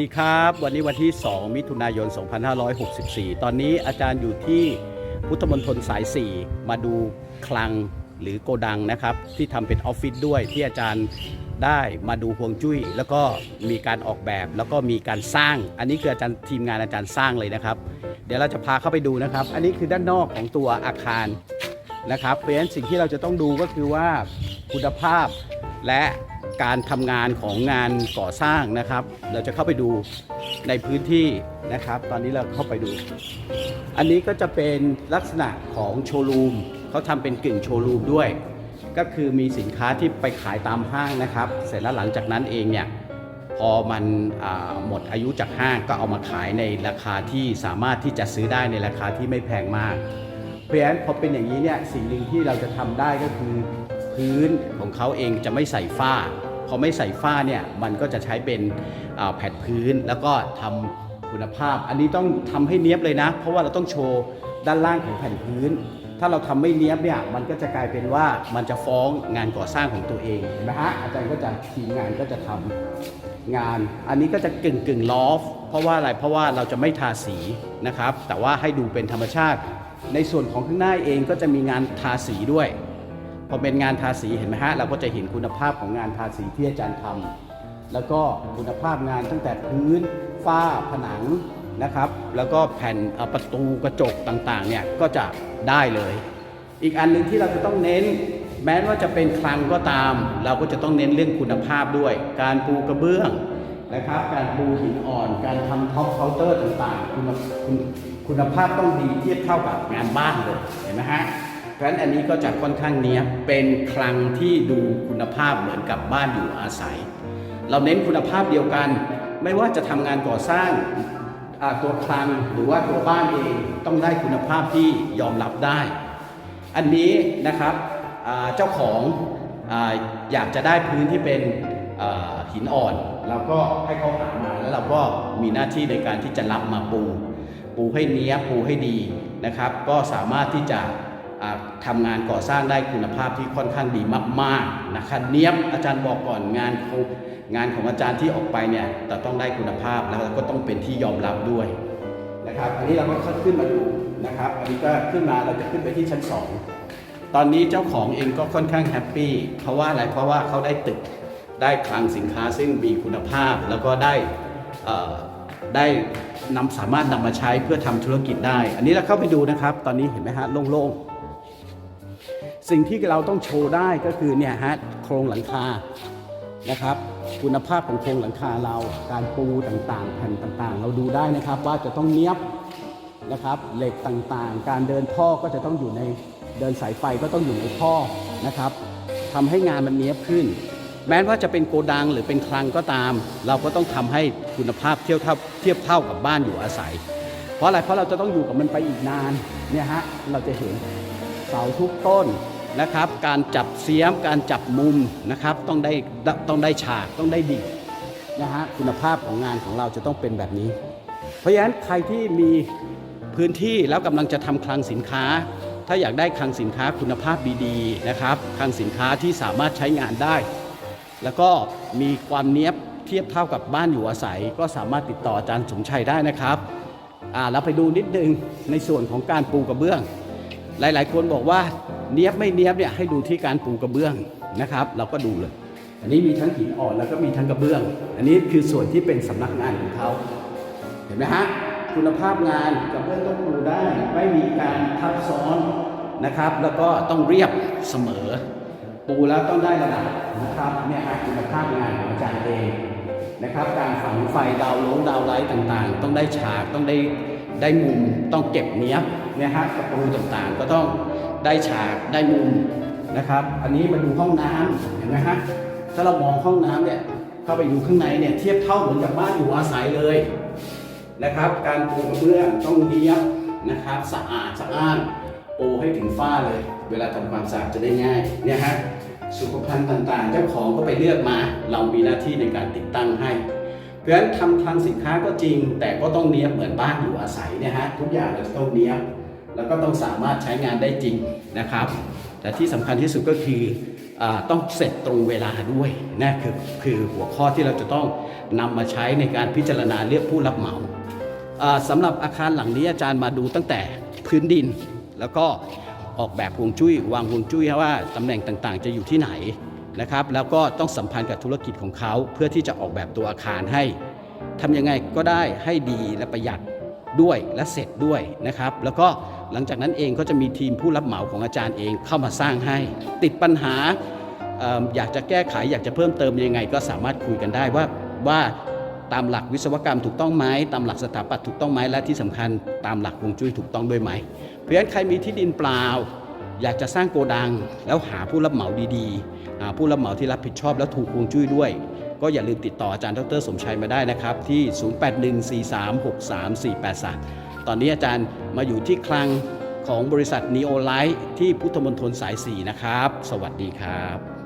วัสดีครับ วันนี้วันที่ 2 มิถุนายน 2564 ตอนนี้อาจารย์อยู่ที่พุทธมณฑลสาย 4 มาดูคลังหรือโกดังนะครับ ที่ทำเป็นออฟฟิศด้วยที่อาจารย์ได้มาดูฮวงจุ้ย แล้วก็มีการออกแบบแล้วก็มีการสร้าง อันนี้คืออาจารย์ทีมงานอาจารย์สร้างเลยนะครับ เดี๋ยวเราจะพาเข้าไปดูนะครับ อันนี้คือด้านนอกของตัวอาคารนะครับเพราะฉะนั้นสิ่งที่เราจะต้องดูก็คือว่าคุณภาพและ การทำงานของงานก่อสร้างนะครับ เราจะเข้าไปดูในพื้นที่นะครับ ตอนนี้เราเข้าไปดู อันนี้ก็จะเป็นลักษณะของโชว์รูมเขาทำเป็นกึ่งโชว์รูมด้วย ก็คือมีสินค้าที่ไปขายตามห้างนะครับ เสร็จแล้วหลังจากนั้นเองเนี่ยพอมันหมดอายุจากห้างก็เอามาขายในราคาที่สามารถที่จะซื้อได้ในราคาที่ไม่แพงมาก เพราะฉะนั้นพอเป็นอย่างนี้เนี่ยสิ่งหนึ่งที่เราจะทำได้ก็คือ พื้นของเขาเองจะไม่ใส่ฝ้า พอไม่ใส่ฝ้าเนี่ยมันก็จะใช้เป็นแผ่นพื้น แล้วก็ทำคุณภาพ อันนี้ต้องทำให้เนี้ยบเลยนะ เพราะว่าเราต้องโชว์ด้านล่างของแผ่นพื้น ถ้าเราทำไม่เนี้ยบเนี่ยมันก็จะกลายเป็นว่ามันจะฟ้องงานก่อสร้างของตัวเองเห็นไหมฮะอาจารย์ก็จะทีมงานก็จะทำงาน อันนี้ก็จะกึ่งกึ่งลอฟเพราะว่าอะไรเพราะว่าเราจะไม่ทาสีนะครับ แต่ว่าให้ดูเป็นธรรมชาติ ในส่วนของข้างหน้าเองก็จะมีงานทาสีด้วย พอเป็นงานทาสีเห็นไหมฮะเราก็จะเห็นคุณภาพของงานทาสีที่อาจารย์ทำแล้วก็คุณภาพงานตั้งแต่พื้นฝ้าผนังนะครับ แล้วก็แผ่นประตูกระจกต่างๆเนี่ยก็จะได้เลย อีกอันหนึ่งที่เราจะต้องเน้น แม้ว่าจะเป็นคลังก็ตาม เราก็จะต้องเน้นเรื่องคุณภาพด้วย การปูกระเบื้องนะครับ การปูหินอ่อน การทำท็อปเคาน์เตอร์ต่างๆ คุณคุณคุณภาพต้องดีเทียบเท่ากับงานบ้านเลยเห็นไหมฮะ ราะฉะนั้นอันนี้ก็จะค่อนข้างเนี้ยเป็นคลังที่ดูคุณภาพเหมือนกับบ้านอยู่อาศัย เราเน้นคุณภาพเดียวกัน ไม่ว่าจะทำงานก่อสร้างตัวคลังหรือว่าตัวบ้านเองต้องได้คุณภาพที่ยอมรับได้ อันนี้นะครับเจ้าของออยากจะได้พื้นที่เป็นหินอ่อนเราก็ให้เขาหามาแล้วเราก็มีหน้าที่ในการที่จะรับมาปู ปูให้เนี้ยปูให้ดีนะครับ ก็สามารถที่จะ อ่าทำงานก่อสร้างได้คุณภาพที่ค่อนข้างดีมากๆนะครับเนี้ยบอาจารย์บอกก่อนงานของงานของอาจารย์ที่ออกไปเนี่ยแต่ต้องได้คุณภาพแล้วก็ต้องเป็นที่ยอมรับด้วยนะครับอันนี้เราก็ขึ้นมาดูนะครับอันนี้ก็ขึ้นมาเราจะขึ้นไปที่ชั้น 2 ตอนนี้เจ้าของเองก็ค่อนข้างแฮปปี้เพราะว่าอะไรเพราะว่าเขาได้ตึกได้คลังสินค้าซึ่งมีคุณภาพ แล้วก็ได้ได้นำสามารถนำมาใช้เพื่อทำธุรกิจได้ อันนี้เราเข้าไปดูนะครับ ตอนนี้เห็นไหมฮะโล่งๆ สิ่งที่เราต้องโชว์ได้ก็คือเนี่ยฮะโครงหลังคานะครับ คุณภาพของโครงหลังคาเราการปูต่างๆ แผ่นต่างๆ เราดูได้นะครับว่าจะต้องเนี้ยบนะครับเหล็กต่างๆ การเดินท่อก็จะต้องอยู่ในเดินสายไฟก็ต้องอยู่ในท่อนะครับทำให้งานมันเนี้ยบขึ้น แม้ว่าจะเป็นโกดังหรือเป็นคลังก็ตาม เราก็ต้องทำให้คุณภาพเทียบเท่าเทียบเท่ากับบ้านอยู่อาศัย เพราะอะไรเพราะเราจะต้องอยู่กับมันไปอีกนานเนี่ยฮะเราจะเห็น เสาทุกต้นนะครับ การจับเสียมการจับมุมนะครับต้องได้ต้องได้ฉากต้องได้ดีนะฮะคุณภาพของงานของเราจะต้องเป็นแบบนี้ เพราะฉะนั้นใครที่มีพื้นที่แล้วกำลังจะทำคลังสินค้า ถ้าอยากได้คลังสินค้าคุณภาพดีๆนะครับคลังสินค้าที่สามารถใช้งานได้ แล้วก็มีความเนี้ยบเทียบเท่ากับบ้านอยู่อาศัย ก็สามารถติดต่ออาจารย์สมชัยได้นะครับอ่าเราไปดูนิดนึงในส่วนของการปูกระเบื้อง หลาย ๆ คนบอกว่าเนี้ยบไม่เนียบเนี่ยให้ดูที่การปูกระเบื้องนะครับ เราก็ดูเลย อันนี้มีทั้งหินอ่อนแล้วก็มีทั้งกระเบื้อง อันนี้คือส่วนที่เป็นสำนักงานของเขาเห็นไหมฮะคุณภาพงานกระเบื้องต้องดูได้ไม่มีการทับซ้อนนะครับ แล้วก็ต้องเรียบเสมอ ปูแล้วต้องได้ระดับนะครับเนี่ยฮะคุณภาพงานของอาจารย์เองนะครับ การฝังไฟดาวลงดาวไลท์ต่างๆ ต้องได้ฉากต้องได้ ได้มุมต้องเก็บเนี้ยเนี่ยฮะประตูต่างๆ ก็ต้องได้ฉากได้มุมนะครับ อันนี้มาดูห้องน้ำเห็นไหมฮะถ้าเรามองห้องน้ำเนี่ยเข้าไปดูข้างในเนี่ยเทียบเท่าเหมือนกับบ้านอยู่อาศัยเลยนะครับ การปูกระเบื้องต้องเนียบนะครับสะอาดสะอ้านปูให้ถึงฝ้าเลย เวลาทำความสะอาดจะได้ง่ายเนี่ยฮะสุขภัณฑ์ต่างๆ เจ้าของก็ไปเลือกมา เรามีหน้าที่ในการติดตั้งให้ เพราะฉะนั้นทำคลังสินค้าก็จริง แต่ก็ต้องเนียบเหมือนบ้านอยู่อาศัยเนี่ยฮะทุกอย่างเราจะต้องเนียบแล้วก็ต้องสามารถใช้งานได้จริงนะครับ แต่ที่สำคัญที่สุดก็คืออต้องเสร็จตรงเวลาด้วยนะคือคือหัวข้อที่เราจะต้องนำมาใช้ในการพิจารณาเลือกผู้รับเหมาอ่าสำหรับอาคารหลังนี้อาจารย์มาดูตั้งแต่พื้นดิน แล้วก็ออกแบบฮวงจุ้ยวางฮวงจุ้ยว่าตำแหน่งต่างๆ จะอยู่ที่ไหน นะครับ แล้วก็ต้องสัมพันธ์กับธุรกิจของเขา เพื่อที่จะออกแบบตัวอาคารให้ทำยังไงก็ได้ให้ดีและประหยัดด้วยและเสร็จด้วยนะครับ แล้วก็หลังจากนั้นเองก็จะมีทีมผู้รับเหมาของอาจารย์เองเข้ามาสร้างให้ ติดปัญหาออยากจะแก้ไขอยากจะเพิ่มเติมยังไง ก็สามารถคุยกันได้ว่าว่าตามหลักวิศวกรรมถูกต้องไหมตามหลักสถาปัตย์ถูกต้องไหมและที่สำคัญตามหลักฮวงจุ้ยถูกต้องด้วยไหม เพราะฉะนั้นใครมีที่ดินเปล่า อยากจะสร้างโกดัง แล้วหาผู้รับเหมาดีๆ ผู้รับเหมาที่รับผิดชอบและถูกควงจุ้ยด้วย ก็อย่าลืมติดต่ออาจารย์ดรสมชัยมาได้นะครับ ที่ 0814363483 ตอนนี้อาจารย์มาอยู่ที่คลังของบริษัท Neo Light ที่พุทธมณฑลสาย 4 นะครับ สวัสดีครับ